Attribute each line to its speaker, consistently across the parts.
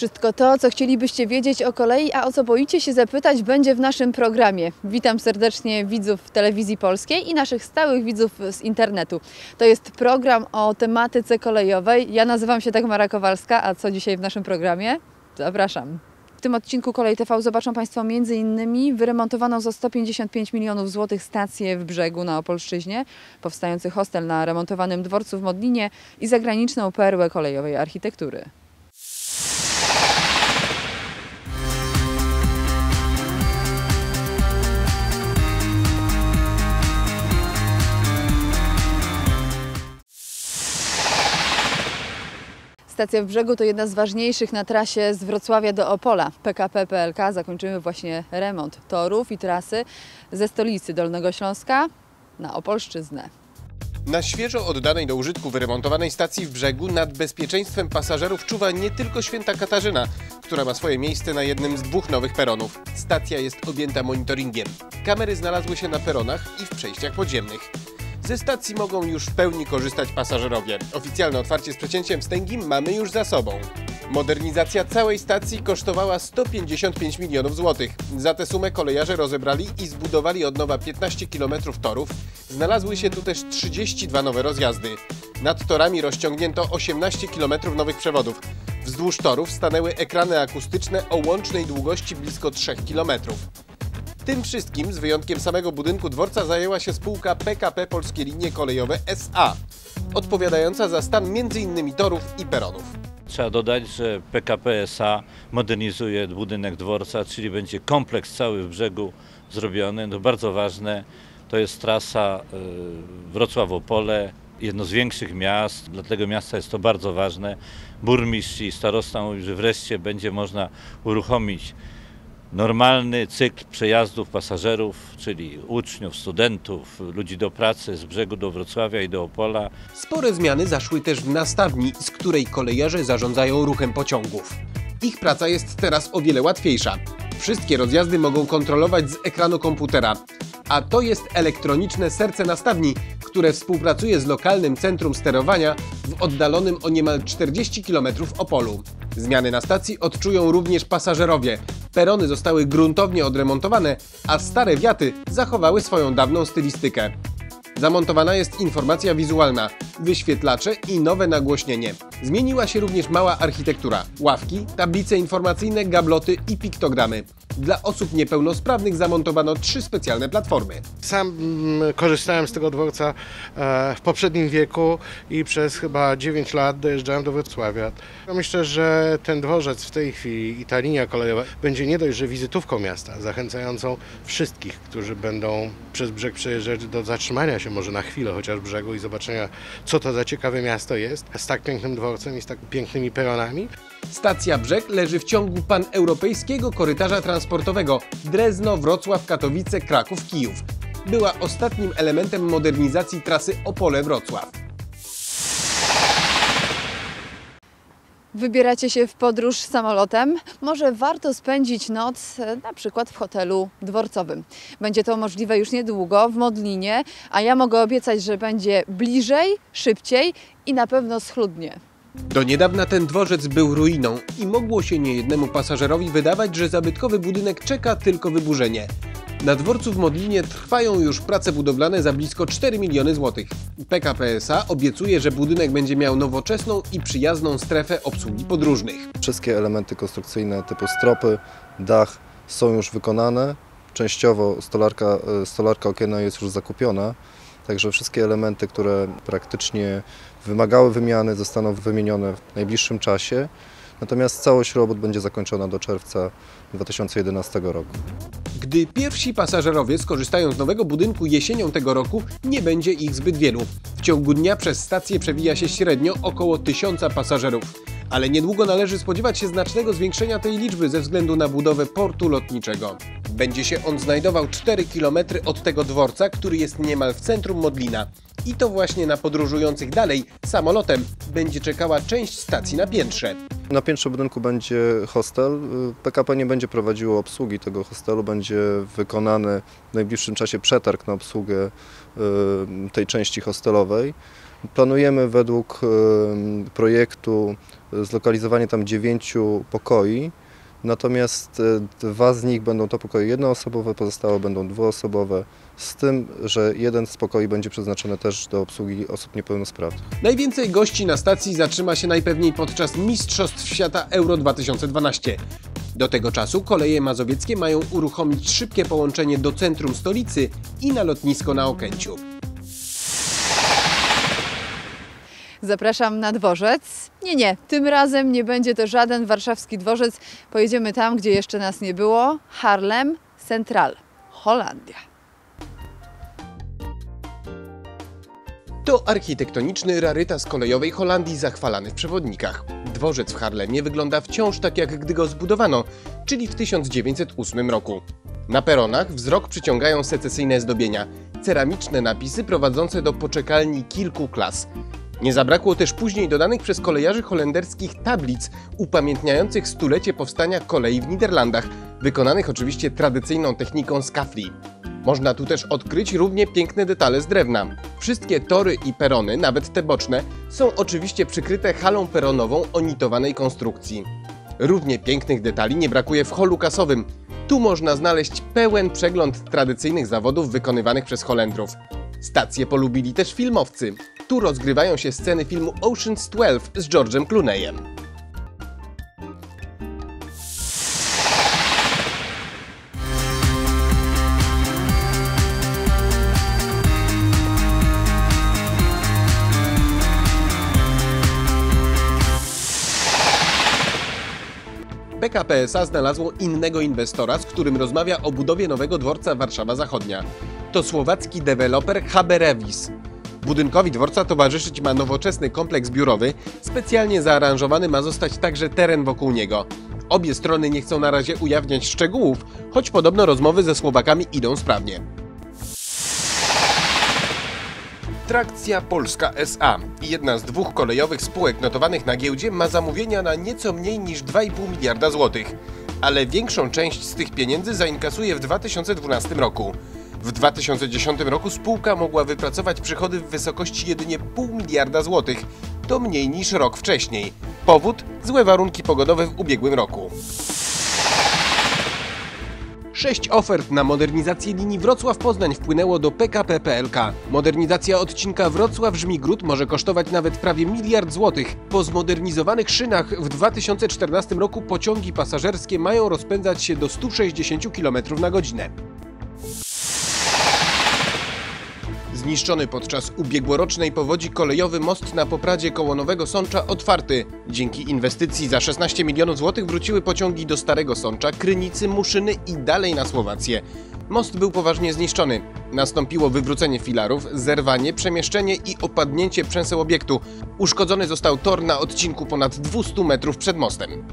Speaker 1: Wszystko to, co chcielibyście wiedzieć o kolei, a o co boicie się zapytać, będzie w naszym programie. Witam serdecznie widzów telewizji polskiej i naszych stałych widzów z internetu. To jest program o tematyce kolejowej. Ja nazywam się Dagmara Kowalska, a co dzisiaj w naszym programie? Zapraszam. W tym odcinku Kolej TV zobaczą Państwo m.in. wyremontowaną za 155 milionów złotych stację w brzegu na Opolszczyźnie, powstający hostel na remontowanym dworcu w Modlinie i zagraniczną perłę kolejowej architektury. Stacja w brzegu to jedna z ważniejszych na trasie z Wrocławia do Opola. PKP PLK zakończyły właśnie remont torów i trasy ze stolicy Dolnego Śląska na Opolszczyznę.
Speaker 2: Na świeżo oddanej do użytku wyremontowanej stacji w brzegu nad bezpieczeństwem pasażerów czuwa nie tylko święta Katarzyna, która ma swoje miejsce na jednym z dwóch nowych peronów. Stacja jest objęta monitoringiem. Kamery znalazły się na peronach i w przejściach podziemnych. Ze stacji mogą już w pełni korzystać pasażerowie. Oficjalne otwarcie z przecięciem wstęgi mamy już za sobą. Modernizacja całej stacji kosztowała 155 milionów złotych. Za tę sumę kolejarze rozebrali i zbudowali od nowa 15 km torów. Znalazły się tu też 32 nowe rozjazdy. Nad torami rozciągnięto 18 km nowych przewodów. Wzdłuż torów stanęły ekrany akustyczne o łącznej długości blisko 3 km. Tym wszystkim, z wyjątkiem samego budynku dworca, zajęła się spółka PKP Polskie Linie Kolejowe SA, odpowiadająca za stan m.in. torów i peronów.
Speaker 3: Trzeba dodać, że PKP SA modernizuje budynek dworca, czyli będzie kompleks cały w brzegu zrobiony. To bardzo ważne. To jest trasa y, Wrocław-Opole, jedno z większych miast. Dla tego miasta jest to bardzo ważne. Burmistrz i starosta mówi, że wreszcie będzie można uruchomić normalny cykl przejazdów pasażerów, czyli uczniów, studentów, ludzi do pracy z brzegu do Wrocławia i do Opola.
Speaker 2: Spore zmiany zaszły też w nastawni, z której kolejarze zarządzają ruchem pociągów. Ich praca jest teraz o wiele łatwiejsza. Wszystkie rozjazdy mogą kontrolować z ekranu komputera, a to jest elektroniczne serce nastawni, które współpracuje z lokalnym centrum sterowania w oddalonym o niemal 40 km Opolu. Zmiany na stacji odczują również pasażerowie. Perony zostały gruntownie odremontowane, a stare wiaty zachowały swoją dawną stylistykę. Zamontowana jest informacja wizualna, wyświetlacze i nowe nagłośnienie. Zmieniła się również mała architektura. Ławki, tablice informacyjne, gabloty i piktogramy. Dla osób niepełnosprawnych zamontowano trzy specjalne platformy.
Speaker 4: Sam mm, korzystałem z tego dworca e, w poprzednim wieku i przez chyba 9 lat dojeżdżałem do Wrocławia. Myślę, że ten dworzec w tej chwili i ta linia kolejowa będzie nie dość, że wizytówką miasta, zachęcającą wszystkich, którzy będą przez brzeg przejeżdżać do zatrzymania się może na chwilę chociaż brzegu i zobaczenia, co to za ciekawe miasto jest, z tak pięknym dworcem i z tak pięknymi peronami.
Speaker 2: Stacja Brzeg leży w ciągu paneuropejskiego korytarza transportowego Drezno, Wrocław, Katowice, Kraków, Kijów. Była ostatnim elementem modernizacji trasy Opole-Wrocław.
Speaker 1: Wybieracie się w podróż samolotem? Może warto spędzić noc e, na przykład w hotelu dworcowym. Będzie to możliwe już niedługo w Modlinie, a ja mogę obiecać, że będzie bliżej, szybciej i na pewno schludnie.
Speaker 2: Do niedawna ten dworzec był ruiną i mogło się niejednemu pasażerowi wydawać, że zabytkowy budynek czeka tylko wyburzenie. Na dworcu w Modlinie trwają już prace budowlane za blisko 4 miliony złotych. PKP SA obiecuje, że budynek będzie miał nowoczesną i przyjazną strefę obsługi podróżnych.
Speaker 5: Wszystkie elementy konstrukcyjne typu stropy, dach są już wykonane. Częściowo stolarka, e, stolarka okienna jest już zakupiona. Także wszystkie elementy, które praktycznie wymagały wymiany, zostaną wymienione w najbliższym czasie. Natomiast całość robót będzie zakończona do czerwca 2011 roku.
Speaker 2: Gdy pierwsi pasażerowie skorzystają z nowego budynku jesienią tego roku, nie będzie ich zbyt wielu. W ciągu dnia przez stację przewija się średnio około tysiąca pasażerów. Ale niedługo należy spodziewać się znacznego zwiększenia tej liczby ze względu na budowę portu lotniczego. Będzie się on znajdował 4 km od tego dworca, który jest niemal w centrum Modlina. I to właśnie na podróżujących dalej samolotem będzie czekała część stacji na piętrze.
Speaker 5: Na piętrze budynku będzie hostel. PKP nie będzie prowadziło obsługi tego hostelu, będzie wykonany w najbliższym czasie przetarg na obsługę y, tej części hostelowej. Planujemy według em, projektu e, zlokalizowanie tam dziewięciu pokoi, natomiast e, dwa z nich będą to pokoje jednoosobowe, pozostałe będą dwuosobowe, z tym, że jeden z pokoi będzie przeznaczony też do obsługi osób niepełnosprawnych.
Speaker 2: Najwięcej gości na stacji zatrzyma się najpewniej podczas Mistrzostw Świata Euro 2012. Do tego czasu koleje mazowieckie mają uruchomić szybkie połączenie do centrum stolicy i na lotnisko na Okęciu.
Speaker 1: Zapraszam na dworzec. Nie, nie, tym razem nie będzie to żaden warszawski dworzec. Pojedziemy tam, gdzie jeszcze nas nie było. Harlem Central, Holandia.
Speaker 2: To architektoniczny rarytas kolejowej Holandii zachwalany w przewodnikach. Dworzec w Harlemie wygląda wciąż tak jak gdy go zbudowano, czyli w 1908 roku. Na peronach wzrok przyciągają secesyjne zdobienia, ceramiczne napisy prowadzące do poczekalni kilku klas. Nie zabrakło też później dodanych przez kolejarzy holenderskich tablic upamiętniających stulecie powstania kolei w Niderlandach, wykonanych oczywiście tradycyjną techniką skafli. Można tu też odkryć równie piękne detale z drewna. Wszystkie tory i perony, nawet te boczne, są oczywiście przykryte halą peronową o nitowanej konstrukcji. Równie pięknych detali nie brakuje w holu kasowym. Tu można znaleźć pełen przegląd tradycyjnych zawodów wykonywanych przez Holendrów. Stację polubili też filmowcy. Tu rozgrywają się sceny filmu Ocean's 12 z George'em Clooneyem. PKP SA znalazło innego inwestora, z którym rozmawia o budowie nowego dworca Warszawa Zachodnia. To słowacki deweloper Haberevis. Budynkowi dworca towarzyszyć ma nowoczesny kompleks biurowy, specjalnie zaaranżowany ma zostać także teren wokół niego. Obie strony nie chcą na razie ujawniać szczegółów, choć podobno rozmowy ze Słowakami idą sprawnie. Trakcja Polska SA, jedna z dwóch kolejowych spółek notowanych na giełdzie, ma zamówienia na nieco mniej niż 2,5 miliarda złotych, ale większą część z tych pieniędzy zainkasuje w 2012 roku. W 2010 roku spółka mogła wypracować przychody w wysokości jedynie pół miliarda złotych. To mniej niż rok wcześniej. Powód? Złe warunki pogodowe w ubiegłym roku. Sześć ofert na modernizację linii Wrocław-Poznań wpłynęło do PKP PLK. Modernizacja odcinka Wrocław-Żmigród może kosztować nawet prawie miliard złotych. Po zmodernizowanych szynach w 2014 roku pociągi pasażerskie mają rozpędzać się do 160 km na godzinę. Zniszczony podczas ubiegłorocznej powodzi kolejowy most na popradzie koło Nowego Sącza otwarty. Dzięki inwestycji za 16 milionów złotych wróciły pociągi do Starego Sącza, Krynicy, Muszyny i dalej na Słowację. Most był poważnie zniszczony. Nastąpiło wywrócenie filarów, zerwanie, przemieszczenie i opadnięcie przęseł obiektu. Uszkodzony został tor na odcinku ponad 200 metrów przed mostem.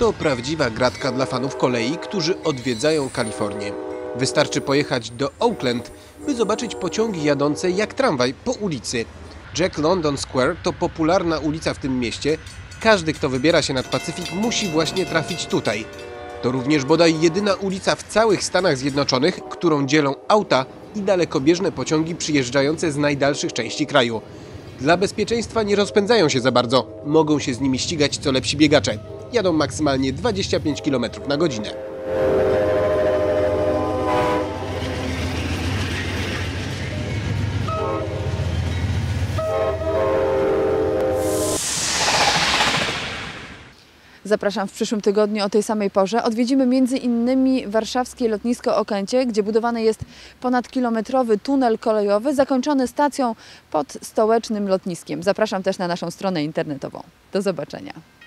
Speaker 2: To prawdziwa gratka dla fanów kolei, którzy odwiedzają Kalifornię. Wystarczy pojechać do Oakland, by zobaczyć pociągi jadące jak tramwaj po ulicy. Jack London Square to popularna ulica w tym mieście. Każdy, kto wybiera się nad Pacyfik, musi właśnie trafić tutaj. To również bodaj jedyna ulica w całych Stanach Zjednoczonych, którą dzielą auta i dalekobieżne pociągi przyjeżdżające z najdalszych części kraju. Dla bezpieczeństwa nie rozpędzają się za bardzo, mogą się z nimi ścigać co lepsi biegacze. Jadą maksymalnie 25 km na godzinę.
Speaker 1: Zapraszam w przyszłym tygodniu o tej samej porze. Odwiedzimy innymi warszawskie lotnisko Okęcie, gdzie budowany jest ponadkilometrowy tunel kolejowy zakończony stacją pod stołecznym lotniskiem. Zapraszam też na naszą stronę internetową. Do zobaczenia.